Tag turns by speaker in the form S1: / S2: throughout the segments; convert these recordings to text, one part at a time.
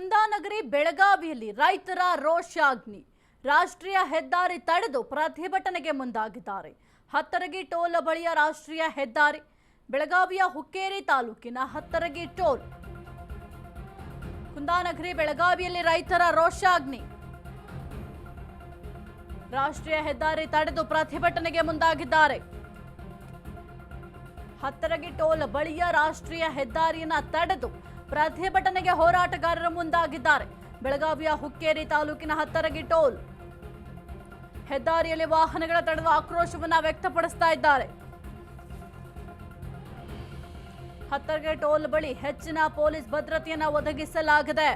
S1: ಕುಂದಾನಗರಿ ಬೆಳಗಾವಿಯಲ್ಲಿ ರೈತರ ರೋಷಾಗ್ನಿ. ರಾಷ್ಟ್ರೀಯ ಹೆದ್ದಾರಿ ತಡೆದು ಪ್ರತಿಭಟನೆಗೆ ಮುಂದಾಗಿದ್ದಾರೆ. ಹತ್ತರಗಿ ಟೋಲ್ ಬಳಿಯ ರಾಷ್ಟ್ರೀಯ ಹೆದ್ದಾರಿ, ಬೆಳಗಾವಿಯ ಹುಕ್ಕೇರಿ ತಾಲೂಕಿನ ಹತ್ತರಗಿ ಟೋಲ್. ಕುಂದಾನಗರಿ ಬೆಳಗಾವಿಯಲ್ಲಿ ರೈತರ ರೋಷಾಗ್ನಿ. ರಾಷ್ಟ್ರೀಯ ಹೆದ್ದಾರಿ ತಡೆದು ಪ್ರತಿಭಟನೆಗೆ ಮುಂದಾಗಿದ್ದಾರೆ. ಹತ್ತರಗಿ ಟೋಲ್ ಬಳಿಯ ರಾಷ್ಟ್ರೀಯ ಹೆದ್ದಾರಿಯನ್ನ ತಡೆದು ಪ್ರತಿಭಟನೆಗೆ ಹೋರಾಟಗಾರರು ಮುಂದಾಗಿದ್ದಾರೆ. ಬೆಳಗಾವಿಯ ಹುಕ್ಕೇರಿ ತಾಲೂಕಿನ ಹತ್ತರಗಿ ಟೋಲ್. ಹೆದ್ದಾರಿಯಲ್ಲಿ ವಾಹನಗಳ ತಡೆದು ಆಕ್ರೋಶವನ್ನು ವ್ಯಕ್ತಪಡಿಸ್ತಾ ಇದ್ದಾರೆ. ಹತ್ತರಗಿ ಟೋಲ್ ಬಳಿ ಹೆಚ್ಚಿನ ಪೊಲೀಸ್ ಭದ್ರತೆಯನ್ನು ಒದಗಿಸಲಾಗಿದೆ.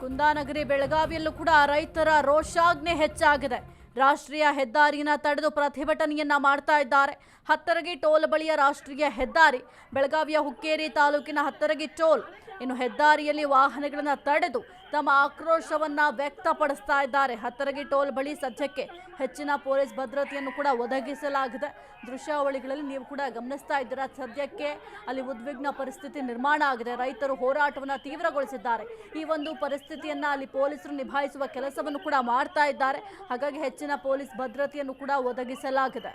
S1: ಕುಂದಾನಗರಿ ಬೆಳಗಾವಿಯಲ್ಲೂ ಕೂಡ ರೈತರ ರೋಷಾಗ್ನೆ ಹೆಚ್ಚಾಗಿದೆ. ರಾಷ್ಟ್ರೀಯ ಹೆದ್ದಾರಿಯನ್ನು ತಡೆದು ಪ್ರತಿಭಟನೆಯನ್ನ ಮಾಡ್ತಾ ಇದ್ದಾರೆ. ಹತ್ತರಗಿ ಟೋಲ್ ಬಳಿಯ ರಾಷ್ಟ್ರೀಯ ಹೆದ್ದಾರಿ, ಬೆಳಗಾವಿಯ ಹುಕ್ಕೇರಿ ತಾಲೂಕಿನ ಹತ್ತರಗಿ ಟೋಲ್ ಇನ್ನು ಹೆದ್ದಾರಿಯಲ್ಲಿ ವಾಹನಗಳನ್ನು ತಡೆದು ತಮ್ಮ ಆಕ್ರೋಶವನ್ನ ವ್ಯಕ್ತಪಡಿಸ್ತಾ ಇದ್ದಾರೆ. ಹತ್ತರಗಿ ಟೋಲ್ ಬಳಿ ಸದ್ಯಕ್ಕೆ ಹೆಚ್ಚಿನ ಪೊಲೀಸ್ ಭದ್ರತೆಯನ್ನು ಕೂಡ ಒದಗಿಸಲಾಗಿದೆ. ದೃಶ್ಯಾವಳಿಗಳಲ್ಲಿ ನೀವು ಕೂಡ ಗಮನಿಸ್ತಾ ಇದ್ದೀರಾ, ಸದ್ಯಕ್ಕೆ ಅಲ್ಲಿ ಉದ್ವಿಗ್ನ ಪರಿಸ್ಥಿತಿ ನಿರ್ಮಾಣ ಆಗಿದೆ. ರೈತರು ಹೋರಾಟವನ್ನು ತೀವ್ರಗೊಳಿಸಿದ್ದಾರೆ. ಈ ಒಂದು ಪರಿಸ್ಥಿತಿಯನ್ನ ಅಲ್ಲಿ ಪೊಲೀಸರು ನಿಭಾಯಿಸುವ ಕೆಲಸವನ್ನು ಕೂಡ ಮಾಡ್ತಾ ಇದ್ದಾರೆ. ಹಾಗಾಗಿ ಹೆಚ್ಚಿನ ಪೊಲೀಸ್ ಭದ್ರತೆಯನ್ನು ಕೂಡ ಒದಗಿಸಲಾಗಿದೆ.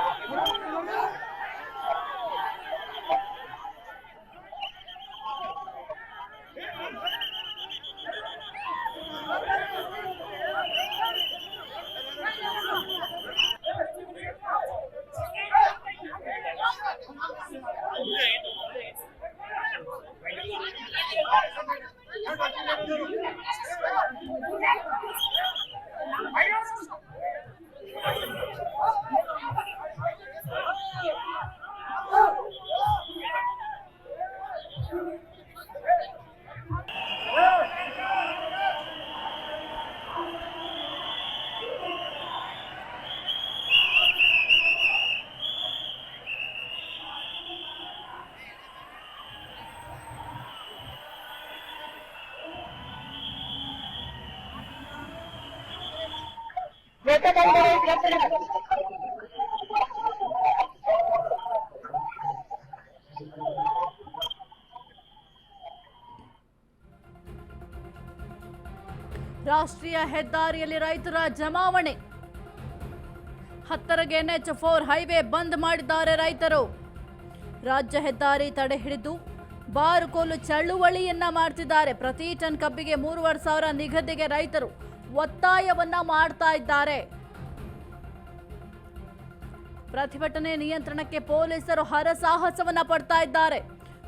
S1: ರಾಷ್ಟ್ರೀಯ ಹೆದ್ದಾರಿಯಲ್ಲಿ ರೈತರ ಜಮಾವಣೆ. ಹತ್ತರಗೆ ಎನ್ಎಚ್ ಫೋರ್ ಹೈವೇ ಬಂದ್ ಮಾಡಿದ್ದಾರೆ ರೈತರು. ರಾಜ್ಯ ಹೆದ್ದಾರಿ ತಡೆ ಹಿಡಿದು ಬಾರುಕೋಲು ಚಳುವಳಿಯನ್ನ ಮಾಡ್ತಿದ್ದಾರೆ. ಪ್ರತಿ ಟನ್ ಕಬ್ಬಿಗೆ ಮೂರುವರೆ ಸಾವಿರ ನಿಗದಿಗೆ ರೈತರು. ಒತ್ತಾಯವನ್ನ ಮಾಡ್ತಾ ಇದ್ದಾರೆ. ಪ್ರತಿಭಟನೆ ನಿಯಂತ್ರಣಕ್ಕೆ ಪೊಲೀಸರು ಹರಸಾಹಸವನ್ನ ಪಡ್ತಾ ಇದ್ದಾರೆ.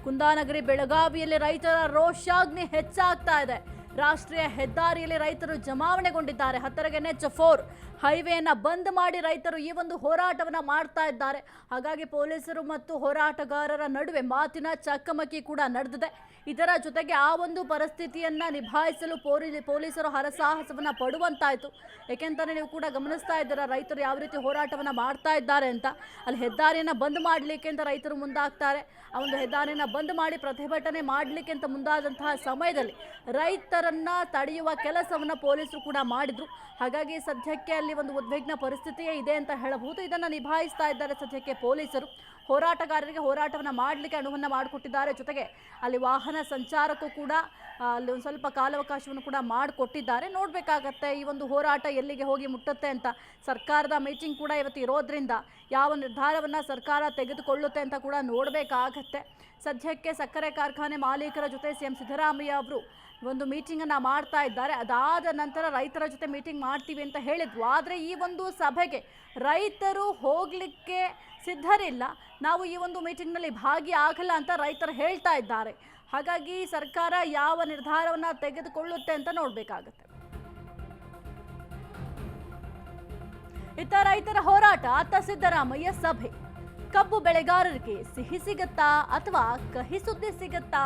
S1: ಕುಂದಾನಗರಿ ಬೆಳಗಾವಿಯಲ್ಲಿ ರೈತರ ರೋಷಾಗ್ನಿ ಹೆಚ್ಚಾಗ್ತಾ ಇದೆ. ರಾಷ್ಟ್ರೀಯ ಹೆದ್ದಾರಿಯಲ್ಲಿ ರೈತರು ಜಮಾವಣೆಗೊಂಡಿದ್ದಾರೆ. ಹತ್ತರಗೆ ಎನ್ಎಚ್ ಫೋರ್ ಹೈವೇಯನ್ನ ಬಂದ್ ಮಾಡಿ ರೈತರು ಈ ಒಂದು ಹೋರಾಟವನ್ನು ಮಾಡ್ತಾ ಇದ್ದಾರೆ. ಹಾಗಾಗಿ ಪೊಲೀಸರು ಮತ್ತು ಹೋರಾಟಗಾರರ ನಡುವೆ ಮಾತಿನ ಚಕಮಕಿ ಕೂಡ ನಡೆದಿದೆ. ಇದರ ಜೊತೆಗೆ ಆ ಒಂದು ಪರಿಸ್ಥಿತಿಯನ್ನ ನಿಭಾಯಿಸಲು ಪೊಲೀ ಪೊಲೀಸರು ಹರಸಾಹಸವನ್ನ ಪಡುವಂತಾಯಿತು. ಏಕೆಂದರೆ ನೀವು ಕೂಡ ಗಮನಿಸ್ತಾ ಇದ್ದೀರಾ, ರೈತರು ಯಾವ ರೀತಿ ಹೋರಾಟವನ್ನ ಮಾಡ್ತಾ ಇದ್ದಾರೆ ಅಂತ. ಅಲ್ಲಿ ಹೆದ್ದಾರಿಯನ್ನ ಬಂದ್ ಮಾಡಲಿಕ್ಕೆ ಅಂತ ರೈತರು ಮುಂದಾಗ್ತಾರೆ. ಆ ಒಂದು ಹೆದ್ದಾರಿಯನ್ನ ಬಂದ್ ಮಾಡಿ ಪ್ರತಿಭಟನೆ ಮಾಡಲಿಕ್ಕೆ ಅಂತ ಮುಂದಾದಂತಹ ಸಮಯದಲ್ಲಿ ರೈತರನ್ನ ತಡೆಯುವ ಕೆಲಸವನ್ನ ಪೊಲೀಸರು ಕೂಡ ಮಾಡಿದ್ರು. ಹಾಗಾಗಿ ಸದ್ಯಕ್ಕೆ ಅಲ್ಲಿ ಒಂದು ಉದ್ವಿಗ್ನ ಪರಿಸ್ಥಿತಿಯೇ ಇದೆ ಅಂತ ಹೇಳಬಹುದು. ಇದನ್ನ ನಿಭಾಯಿಸ್ತಾ ಇದ್ದಾರೆ ಸದ್ಯಕ್ಕೆ ಪೊಲೀಸರು. ಹೋರಾಟಗಾರರಿಗೆ ಹೋರಾಟವನ್ನ ಮಾಡಲಿಕ್ಕೆ ಅನುವನ್ನ ಮಾಡಿಕೊಟ್ಟಿದ್ದಾರೆ. ಜೊತೆಗೆ ಅಲ್ಲಿ ವಾಹನ ಸಂಚಾರಕ್ಕೂ ಕೂಡ ಅಲ್ಲಿ ಒಂದು ಸ್ವಲ್ಪ ಕಾಲಾವಕಾಶವನ್ನು ಕೂಡ ಮಾಡಿಕೊಟ್ಟಿದ್ದಾರೆ. ನೋಡಬೇಕಾಗತ್ತೆ ಈ ಒಂದು ಹೋರಾಟ ಎಲ್ಲಿಗೆ ಹೋಗಿ ಮುಟ್ಟುತ್ತೆ ಅಂತ. ಸರ್ಕಾರದ ಮೀಟಿಂಗ್ ಕೂಡ ಇವತ್ತು ಇರೋದ್ರಿಂದ ಯಾವ ನಿರ್ಧಾರವನ್ನು ಸರ್ಕಾರ ತೆಗೆದುಕೊಳ್ಳುತ್ತೆ ಅಂತ ಕೂಡ ನೋಡಬೇಕಾಗತ್ತೆ. ಸದ್ಯಕ್ಕೆ ಸಕ್ಕರೆ ಕಾರ್ಖಾನೆ ಮಾಲೀಕರ ಜೊತೆ ಸಿ ಎಂ ಸಿದ್ದರಾಮಯ್ಯ ಅವರು ಒಂದು ಮೀಟಿಂಗನ್ನು ಮಾಡ್ತಾ ಇದ್ದಾರೆ. ಅದಾದ ನಂತರ ರೈತರ ಜೊತೆ ಮೀಟಿಂಗ್ ಮಾಡ್ತೀವಿ ಅಂತ ಹೇಳಿದ್ವು ಆದರೆ ಈ ಒಂದು ಸಭೆಗೆ ರೈತರು ಹೋಗಲಿಕ್ಕೆ ಸಿದ್ಧರಿಲ್ಲ. ನಾವು ಈ ಒಂದು ಮೀಟಿಂಗ್ನಲ್ಲಿ ಭಾಗಿಯಾಗಲ್ಲ ಅಂತ ರೈತರು ಹೇಳ್ತಾ ಇದ್ದಾರೆ. ಹಾಗಾಗಿ ಸರ್ಕಾರ ಯಾವ ನಿರ್ಧಾರವನ್ನು ತೆಗೆದುಕೊಳ್ಳುತ್ತೆ ಅಂತ ನೋಡಬೇಕಾಗುತ್ತೆ. ಇತ್ತ ರೈತರ ಹೋರಾಟ, ಅತ್ತ ಸಿದ್ದರಾಮಯ್ಯ ಸಭೆ. ಕಬ್ಬು ಬೆಳೆಗಾರರಿಗೆ ಸಿಹಿ ಸಿಗತ್ತಾ ಅಥವಾ ಕಹಿ ಸುದ್ದಿ ಸಿಗತ್ತಾ?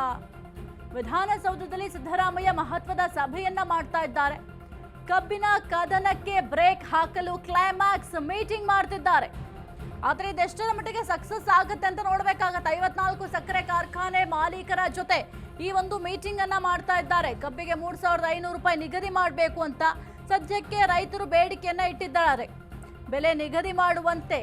S1: ವಿಧಾನಸೌಧದಲ್ಲಿ ಸಿದ್ದರಾಮಯ್ಯ ಮಹತ್ವದ ಸಭೆಯನ್ನ ಮಾಡ್ತಾ ಇದ್ದಾರೆ. ಕಬ್ಬಿನ ಕದನಕ್ಕೆ ಬ್ರೇಕ್ ಹಾಕಲು ಕ್ಲೈಮ್ಯಾಕ್ಸ್ ಮೀಟಿಂಗ್ ಮಾಡ್ತಿದ್ದಾರೆ. ಆದ್ರೆ ಇದೆಷ್ಟರ ಮಟ್ಟಿಗೆ ಸಕ್ಸಸ್ ಆಗುತ್ತೆ ಅಂತ ನೋಡ್ಬೇಕಾಗತ್ತೆ. ಐವತ್ನಾಲ್ಕು ಸಕ್ಕರೆ ಕಾರ್ಖಾನೆ ಮಾಲೀಕರ ಜೊತೆ ಈ ಒಂದು ಮೀಟಿಂಗ್ ಅನ್ನ ಮಾಡ್ತಾ ಇದ್ದಾರೆ. ಕಬ್ಬಿಗೆ ಮೂರ್ ಸಾವಿರದ ಐನೂರು ರೂಪಾಯಿ ನಿಗದಿ ಮಾಡಬೇಕು ಅಂತ ಸದ್ಯಕ್ಕೆ ರೈತರು ಬೇಡಿಕೆಯನ್ನ ಇಟ್ಟಿದ್ದಾರೆ. ಬೆಲೆ ನಿಗದಿ ಮಾಡುವಂತೆ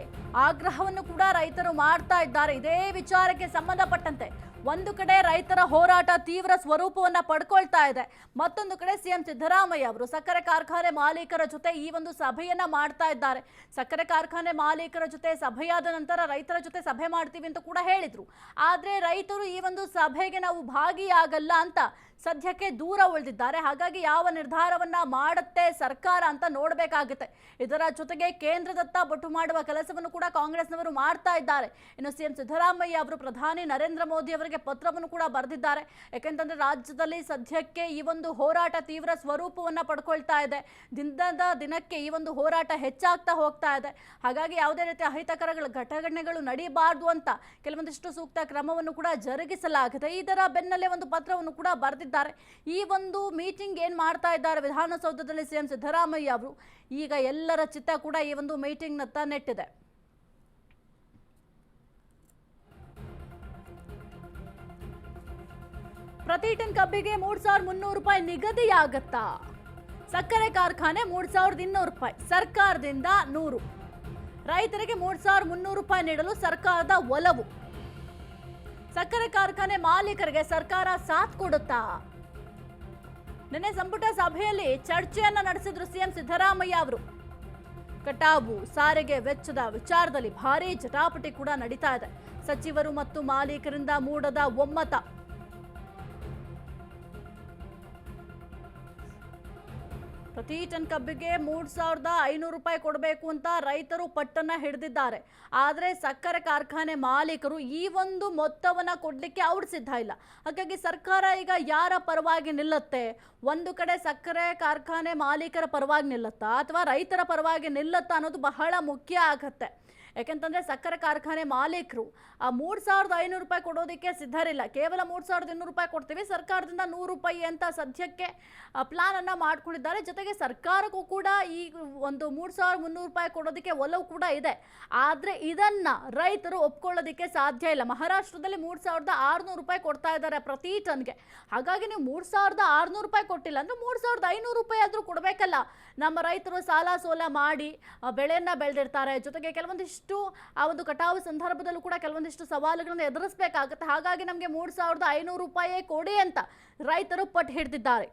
S1: ಆಗ್ರಹವನ್ನು ಕೂಡ ರೈತರು ಮಾಡ್ತಾ ಇದ್ದಾರೆ. ಇದೇ ವಿಚಾರಕ್ಕೆ ಸಂಬಂಧಪಟ್ಟಂತೆ ಒಂದು ಕಡೆ ರೈತರ ಹೋರಾಟ ತೀವ್ರ ಸ್ವರೂಪವನ್ನ ಪಡ್ಕೊಳ್ತಾ ಇದೆ. ಮತ್ತೊಂದು ಕಡೆ ಸಿಎಂ ಸಿದ್ದರಾಮಯ್ಯ ಅವರು ಸಕ್ಕರೆ ಕಾರ್ಖಾನೆ ಮಾಲೀಕರ ಜೊತೆ ಈ ಒಂದು ಸಭೆಯನ್ನ ಮಾಡ್ತಾ ಇದ್ದಾರೆ. ಸಕ್ಕರೆ ಕಾರ್ಖಾನೆ ಮಾಲೀಕರ ಜೊತೆ ಸಭೆಯಾದ ನಂತರ ರೈತರ ಜೊತೆ ಸಭೆ ಮಾಡ್ತೀವಿ ಅಂತ ಕೂಡ ಹೇಳಿದ್ರು. ಆದ್ರೆ ರೈತರು ಈ ಒಂದು ಸಭೆಗೆ ನಾವು ಭಾಗಿಯಾಗಲ್ಲ ಅಂತ ಸದ್ಯಕ್ಕೆ ದೂರ ಉಳಿದಿದ್ದಾರೆ. ಹಾಗಾಗಿ ಯಾವ ನಿರ್ಧಾರವನ್ನ ಮಾಡುತ್ತೆ ಸರ್ಕಾರ ಅಂತ ನೋಡಬೇಕಾಗುತ್ತೆ. ಇದರ ಜೊತೆಗೆ ಕೇಂದ್ರದತ್ತ ಬೊಟ್ಟು ಮಾಡುವ ಕೆಲಸವನ್ನು ಕೂಡ ಕಾಂಗ್ರೆಸ್ನವರು ಮಾಡ್ತಾ ಇದ್ದಾರೆ. ಇನ್ನು ಸಿಎಂ ಸಿದ್ದರಾಮಯ್ಯ ಅವರು ಪ್ರಧಾನಿ ನರೇಂದ್ರ ಮೋದಿ ಅವರಿಗೆ ಪತ್ರವನ್ನು ಕೂಡ ಬರೆದಿದ್ದಾರೆ. ಯಾಕೆಂತಂದ್ರೆ ರಾಜ್ಯದಲ್ಲಿ ಸದ್ಯಕ್ಕೆ ಈ ಒಂದು ಹೋರಾಟ ತೀವ್ರ ಸ್ವರೂಪವನ್ನ ಪಡ್ಕೊಳ್ತಾ ಇದೆ. ದಿನದ ದಿನಕ್ಕೆ ಈ ಒಂದು ಹೋರಾಟ ಹೆಚ್ಚಾಗ್ತಾ ಹೋಗ್ತಾ ಇದೆ. ಹಾಗಾಗಿ ಯಾವುದೇ ರೀತಿಯ ಅಹಿತಕರಗಳ ಘಟನೆಗಳು ನಡೀಬಾರ್ದು ಅಂತ ಕೆಲವೊಂದಿಷ್ಟು ಸೂಕ್ತ ಕ್ರಮವನ್ನು ಕೂಡ ಜರುಗಿಸಲಾಗಿದೆ. ಇದರ ಬೆನ್ನಲ್ಲೇ ಒಂದು ಪತ್ರವನ್ನು ಕೂಡ ಬರೆದಿದ್ದಾರೆ. ಈ ಒಂದು ಮೀಟಿಂಗ್ ಏನು ಮಾಡ್ತಾ ಇದ್ದಾರೆ ವಿಧಾನಸೌಧದಲ್ಲಿ ಸಿಎಂ ಸಿದ್ದರಾಮಯ್ಯ ಅವರು, ಈಗ ಎಲ್ಲರ ಚಿತ್ತ ಕೂಡ ಈ ಒಂದು ಮೀಟಿಂಗ್ನತ್ತ ನೆಟ್ಟಿದೆ ಪ್ರತಿ ಟನ್ ಕಬ್ಬಿಗೆ ಮೂರ್ ಸಾವಿರದ ಮುನ್ನೂರು ರೂಪಾಯಿ ನಿಗದಿಯಾಗತ್ತಾ? ಸಕ್ಕರೆ ಕಾರ್ಖಾನೆ ಮೂರ್ ಸಾವಿರದ ಇನ್ನೂರು ರೂಪಾಯಿ, ಸರ್ಕಾರದಿಂದ ನೂರು. ರೈತರಿಗೆ ಮೂರ್ ಸಾವಿರದ ಮುನ್ನೂರು ರೂಪಾಯಿ ನೀಡಲು ಸರ್ಕಾರದ ಒಲವು. ಸಕ್ಕರೆ ಕಾರ್ಖಾನೆ ಮಾಲೀಕರಿಗೆ ಸರ್ಕಾರ ಸಾಥ್ ಕೊಡುತ್ತಾ? ನಿನ್ನೆ ಸಂಪುಟ ಸಭೆಯಲ್ಲಿ ಚರ್ಚೆಯನ್ನ ನಡೆಸಿದ್ರು ಸಿಎಂ ಸಿದ್ದರಾಮಯ್ಯ ಅವರು. ಕಟಾವು, ಸಾರಿಗೆ ವೆಚ್ಚದ ವಿಚಾರದಲ್ಲಿ ಭಾರೀ ಜಟಾಪಟಿ ಕೂಡ ನಡೀತಾ ಇದೆ. ಸಚಿವರು ಮತ್ತು ಮಾಲೀಕರಿಂದ ಮೂಡದ ಒಮ್ಮತ. ಪ್ರತಿ ಟನ್ ಕಬ್ಬಿಗೆ ಮೂರು ಸಾವಿರದ ಐನೂರು ರೂಪಾಯಿ ಕೊಡಬೇಕು ಅಂತ ರೈತರು ಪಟ್ಟನ್ನ ಹಿಡಿದಿದ್ದಾರೆ. ಆದರೆ ಸಕ್ಕರೆ ಕಾರ್ಖಾನೆ ಮಾಲೀಕರು ಈ ಒಂದು ಮೊತ್ತವನ್ನ ಕೊಡಲಿಕ್ಕೆ ಅವ್ರು ಸಿದ್ಧ ಇಲ್ಲ. ಹಾಗಾಗಿ ಸರ್ಕಾರ ಈಗ ಯಾರ ಪರವಾಗಿ ನಿಲ್ಲುತ್ತೆ? ಒಂದು ಕಡೆ ಸಕ್ಕರೆ ಕಾರ್ಖಾನೆ ಮಾಲೀಕರ ಪರವಾಗಿ ನಿಲ್ಲುತ್ತಾ ಅಥವಾ ರೈತರ ಪರವಾಗಿ ನಿಲ್ಲುತ್ತಾ ಅನ್ನೋದು ಬಹಳ ಮುಖ್ಯ ಆಗತ್ತೆ. ಯಾಕೆಂತಂದ್ರೆ ಸಕ್ಕರೆ ಕಾರ್ಖಾನೆ ಮಾಲೀಕರು, ಆ ಮೂರ್ ಸಾವಿರದ ಐನೂರು ರೂಪಾಯಿ ಕೊಡೋದಕ್ಕೆ ಸಿದ್ಧರಿಲ್ಲ. ಕೇವಲ ಮೂರ್ ಸಾವಿರದ ಇನ್ನೂರು ರೂಪಾಯಿ ಕೊಡ್ತೀವಿ. ಸರ್ಕಾರದಿಂದ ನೂರು ರೂಪಾಯಿ ಅಂತ ಸದ್ಯಕ್ಕೆ ಪ್ಲಾನ್ ಅನ್ನ ಮಾಡ್ಕೊಂಡಿದ್ದಾರೆ. ಜೊತೆಗೆ ಸರ್ಕಾರಕ್ಕೂ ಕೂಡ ಈ ಒಂದು ಮೂರ್ ಸಾವಿರದ ಮುನ್ನೂರು ರೂಪಾಯಿ ಕೊಡೋದಕ್ಕೆ ಒಲವು ಕೂಡ ಇದೆ. ಆದ್ರೆ ಇದನ್ನ ರೈತರು ಒಪ್ಕೊಳ್ಳೋದಕ್ಕೆ ಸಾಧ್ಯ ಇಲ್ಲ. ಮಹಾರಾಷ್ಟ್ರದಲ್ಲಿ ಮೂರ್ ಸಾವಿರದ ಆರ್ನೂರು ರೂಪಾಯಿ ಕೊಡ್ತಾ ಇದ್ದಾರೆ ಪ್ರತಿ ಟನ್ಗೆ. ಹಾಗಾಗಿ ನೀವು ಮೂರ್ ಸಾವಿರದ ಆರ್ನೂರು ರೂಪಾಯಿ ಕೊಟ್ಟಿಲ್ಲ ಅಂದ್ರೆ ಮೂರ್ ಸಾವಿರದ ಐನೂರು ರೂಪಾಯಿ ಆದ್ರೂ ಕೊಡಬೇಕಲ್ಲ. ನಮ್ಮ ರೈತರು ಸಾಲ ಸೋಲ ಮಾಡಿ ಬೆಳೆಯನ್ನ ಬೆಳೆದಿರ್ತಾರೆ. ಜೊತೆಗೆ ಕೆಲವೊಂದಿಷ್ಟು ಆ ಒಂದು ಕಟಾವು ಸಂದರ್ಭದಲ್ಲೂ ಕೂಡ ಕೆಲವೊಂದಿಷ್ಟು ಸವಾಲುಗಳನ್ನು ಎದುರಿಸಬೇಕಾಗುತ್ತೆ. ಹಾಗಾಗಿ ನಮಗೆ ಮೂರು ಸಾವಿರದ ಐನೂರು ರೂಪಾಯೇ ಕೊಡಿ ಅಂತ ರೈತರು ಪಟ್ಟು ಹಿಡಿದಿದ್ದಾರೆ.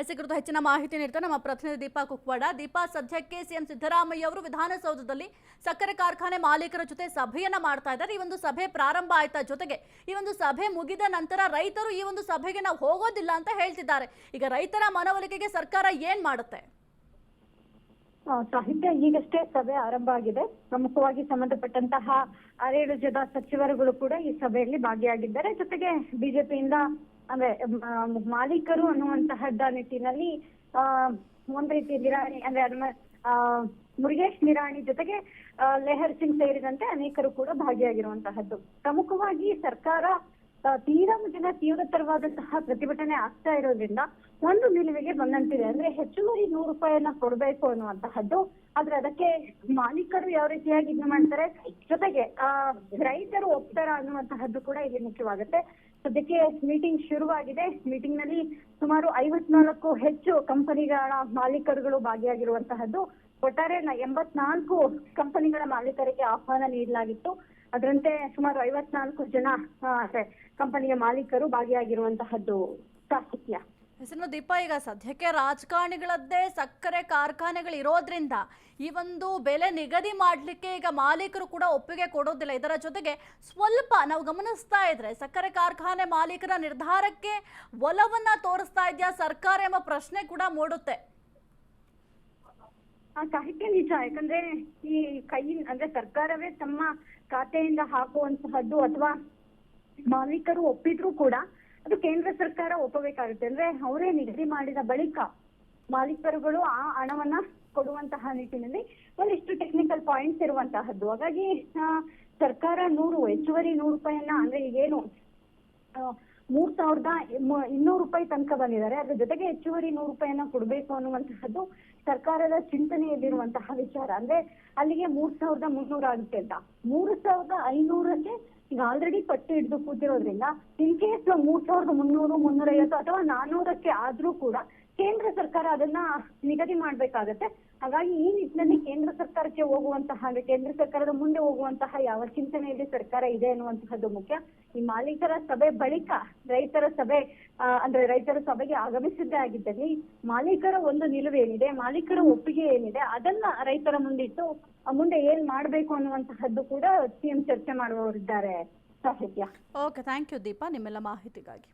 S1: ಎಸ್ ಕುರಿತು ಹೆಚ್ಚಿನ ಮಾಹಿತಿ ನೀಡ್ತಾರೆ ನಮ್ಮ ಪ್ರತಿನಿಧಿ ದೀಪಾ ಕುಕ್ವಾಡ. ದೀಪಾ ಸದ್ಯಕ್ಕೆ ಸಿಎಂ ಸಿದ್ದರಾಮಯ್ಯ ಅವರು ವಿಧಾನಸೌಧದಲ್ಲಿ ಸಕ್ಕರೆ ಕಾರ್ಖಾನೆ ಮಾಲೀಕರ ಜೊತೆ ಸಭೆಯನ್ನ ಮಾಡ್ತಾ ಇದ್ದಾರೆ. ಈ ಒಂದು ಸಭೆ ಪ್ರಾರಂಭ ಆಯ್ತಾ ಜೊತೆಗೆ ಈ ಒಂದು ಸಭೆ ಮುಗಿದ ನಂತರ ರೈತರು ಈ ಒಂದು ಸಭೆಗೆ ನಾವು ಹೋಗೋದಿಲ್ಲ ಅಂತ ಹೇಳ್ತಿದ್ದಾರೆ. ಈಗ ರೈತರ ಮನವೊಲಿಕೆಗೆ ಸರ್ಕಾರ ಏನ್ ಮಾಡುತ್ತೆ?
S2: ಸಾಹಿತ್ಯ ಈಗಷ್ಟೇ ಸಭೆ ಆರಂಭ ಆಗಿದೆ. ಪ್ರಮುಖವಾಗಿ ಸಂಬಂಧಪಟ್ಟಂತಹ ಆಡಳಿತದ ಸಚಿವರುಗಳು ಕೂಡ ಈ ಸಭೆಯಲ್ಲಿ ಭಾಗಿಯಾಗಿದ್ದಾರೆ. ಜೊತೆಗೆ ಬಿಜೆಪಿಯಿಂದ, ಅಂದ್ರೆ ಮಾಲೀಕರು ಅನ್ನುವಂತಹದ್ದ ನಿಟ್ಟಿನಲ್ಲಿ, ಆ, ಒಂದ್ ರೀತಿ ನಿರಾಣಿ, ಅಂದ್ರೆ ಮುರುಗೇಶ್ ನಿರಾಣಿ ಜೊತೆಗೆ ಲೆಹರ್ ಸಿಂಗ್ ಸೇರಿದಂತೆ ಅನೇಕರು ಕೂಡ ಭಾಗಿಯಾಗಿರುವಂತಹದ್ದು. ಪ್ರಮುಖವಾಗಿ ಸರ್ಕಾರ ತೀರಾ ಮುಂಚಿನ ತೀವ್ರತರವಾದಂತಹ ಪ್ರತಿಭಟನೆ ಆಗ್ತಾ ಇರೋದ್ರಿಂದ ಒಂದು ನಿಲುವಿಗೆ ಬಂದಂತಿದೆ. ಅಂದ್ರೆ ಹೆಚ್ಚುವರಿ ನೂರು ರೂಪಾಯಿಯನ್ನ ಕೊಡ್ಬೇಕು ಅನ್ನುವಂತಹದ್ದು. ಆದ್ರೆ ಅದಕ್ಕೆ ಮಾಲೀಕರು ಯಾವ ರೀತಿಯಾಗಿ ಇದನ್ನ ಮಾಡ್ತಾರೆ? ಜೊತೆಗೆ, ಆ, ರೈತರು ಒಪ್ತಾರ ಅನ್ನುವಂತಹದ್ದು ಕೂಡ ಇಲ್ಲಿ ಮುಖ್ಯವಾಗುತ್ತೆ. ಸದ್ಯಕ್ಕೆ ಮೀಟಿಂಗ್ ಶುರುವಾಗಿದೆ. ಮೀಟಿಂಗ್ನಲ್ಲಿ ಸುಮಾರು ಐವತ್ನಾಲ್ಕು ಹೆಚ್ಚು ಕಂಪನಿಗಳ ಮಾಲೀಕರುಗಳು ಭಾಗಿಯಾಗಿರುವಂತಹದ್ದು. ಒಟ್ಟಾರೆ ಎಂಬತ್ನಾಲ್ಕು ಕಂಪನಿಗಳ ಮಾಲೀಕರಿಗೆ ಆಹ್ವಾನ ನೀಡಲಾಗಿತ್ತು. ಅದರಂತೆ ಸುಮಾರು ಐವತ್ನಾಲ್ಕು ಜನ ಕಂಪನಿಯ ಮಾಲೀಕರು ಭಾಗಿಯಾಗಿರುವಂತಹದ್ದು ಸಾಹಿತ್ಯ
S1: ಹೆಸರು ದೀಪ, ಈಗ ಸದ್ಯಕ್ಕೆ ರಾಜಕಾರಣಿಗಳದ್ದೇ ಸಕ್ಕರೆ ಕಾರ್ಖಾನೆಗಳು ಇರೋದ್ರಿಂದ ಈ ಒಂದು ಬೆಲೆ ನಿಗದಿ ಮಾಡಲಿಕ್ಕೆ ಈಗ ಮಾಲೀಕರು ಕೂಡ ಒಪ್ಪಿಗೆ ಕೊಡೋದಿಲ್ಲ. ಇದರ ಜೊತೆಗೆ ಸ್ವಲ್ಪ ನಾವು ಗಮನಿಸ್ತಾ ಇದ್ರೆ ಸಕ್ಕರೆ ಕಾರ್ಖಾನೆ ಮಾಲೀಕರ ನಿರ್ಧಾರಕ್ಕೆ ಒಲವನ್ನ ತೋರಿಸ್ತಾ ಇದೆಯಾ ಸರ್ಕಾರ ಎಂಬ ಪ್ರಶ್ನೆ ಕೂಡ ಮೂಡುತ್ತೆ.
S2: ಸಾಹಿತ್ಯ ನಿಜ ಯಾಕಂದ್ರೆ ಈ ಕೈ ಅಂದ್ರೆ ಸರ್ಕಾರವೇ ತಮ್ಮ ಖಾತೆಯಿಂದ ಹಾಕುವಂತಹದ್ದು ಅಥವಾ ಮಾಲೀಕರು ಒಪ್ಪಿದ್ರು ಕೂಡ ಅದು ಕೇಂದ್ರ ಸರ್ಕಾರ ಒಪ್ಪಬೇಕಾಗುತ್ತೆ. ಅಂದ್ರೆ ಅವರೇ ನಿಗದಿ ಮಾಡಿದ ಬಳಿಕ ಮಾಲೀಕರುಗಳು ಆ ಹಣವನ್ನ ಕೊಡುವಂತಹ ನಿಟ್ಟಿನಲ್ಲಿ ಒಂದಿಷ್ಟು ಟೆಕ್ನಿಕಲ್ ಪಾಯಿಂಟ್ಸ್ ಇರುವಂತಹದ್ದು. ಹಾಗಾಗಿ ಸರ್ಕಾರ ನೂರು ಹೆಚ್ಚುವರಿ ನೂರು ರೂಪಾಯಿಯನ್ನ ಅಂದ್ರೆ ಈಗೇನು ಆ, ಮೂರ್ ಸಾವಿರದ ಇನ್ನೂರು ರೂಪಾಯಿ ತನಕ ಬಂದಿದ್ದಾರೆ. ಅದ್ರ ಜೊತೆಗೆ ಹೆಚ್ಚುವರಿ ನೂರು ರೂಪಾಯಿಯನ್ನ ಕೊಡ್ಬೇಕು ಅನ್ನುವಂತಹದ್ದು ಸರ್ಕಾರದ ಚಿಂತನೆಯಲ್ಲಿರುವಂತಹ ವಿಚಾರ. ಅಂದ್ರೆ ಅಲ್ಲಿಗೆ ಮೂರ್ ಸಾವಿರದ ಮುನ್ನೂರ ಆಗುತ್ತೆ ಅಂತ. ಮೂರು ಸಾವಿರದ ಐನೂರಕ್ಕೆ ಈಗ ಆಲ್ರೆಡಿ ಪಟ್ಟು ಹಿಡಿದು ಕೂತಿರೋದ್ರಿಂದ ಇನ್ ಕೇಸ್ ಮೂರ್ ಸಾವಿರದ ಮುನ್ನೂರು, ಮುನ್ನೂರೈವತ್ತು ಅಥವಾ ನಾನೂರಕ್ಕೆ ಆದ್ರೂ ಕೂಡ ಕೇಂದ್ರ ಸರ್ಕಾರ ಅದನ್ನ ನಿಗದಿ ಮಾಡ್ಬೇಕಾಗತ್ತೆ. ಹಾಗಾಗಿ ಈ ನಿಟ್ಟಿನಲ್ಲಿ ಕೇಂದ್ರ ಸರ್ಕಾರಕ್ಕೆ ಹೋಗುವಂತಹ ಅಂದ್ರೆ ಕೇಂದ್ರ ಸರ್ಕಾರದ ಮುಂದೆ ಹೋಗುವಂತಹ ಯಾವ ಚಿಂತನೆಯಲ್ಲಿ ಸರ್ಕಾರ ಇದೆ ಅನ್ನುವಂತಹದ್ದು ಮುಖ್ಯ. ಈ ಮಾಲೀಕರ ಸಭೆ ಬಳಿಕ ರೈತರ ಸಭೆ ಅಂದ್ರೆ ರೈತರ ಸಭೆಗೆ ಆಗಮಿಸಿದ್ದೇ ಆಗಿದ್ದಲ್ಲಿ ಮಾಲೀಕರ ಒಂದು ನಿಲುವು ಏನಿದೆ, ಮಾಲೀಕರ ಒಪ್ಪಿಗೆ ಏನಿದೆ, ಅದನ್ನ ರೈತರ ಮುಂದಿಟ್ಟು ಮುಂದೆ ಏನ್ ಮಾಡ್ಬೇಕು ಅನ್ನುವಂತಹದ್ದು ಕೂಡ ಸಿಎಂ ಚರ್ಚೆ ಮಾಡುವವರಿದ್ದಾರೆ. ಸಾಹಿತ್ಯ
S1: ಓಕೆ ಥ್ಯಾಂಕ್ ಯು ದೀಪಾ ನಿಮ್ಮೆಲ್ಲ ಮಾಹಿತಿಗಾಗಿ.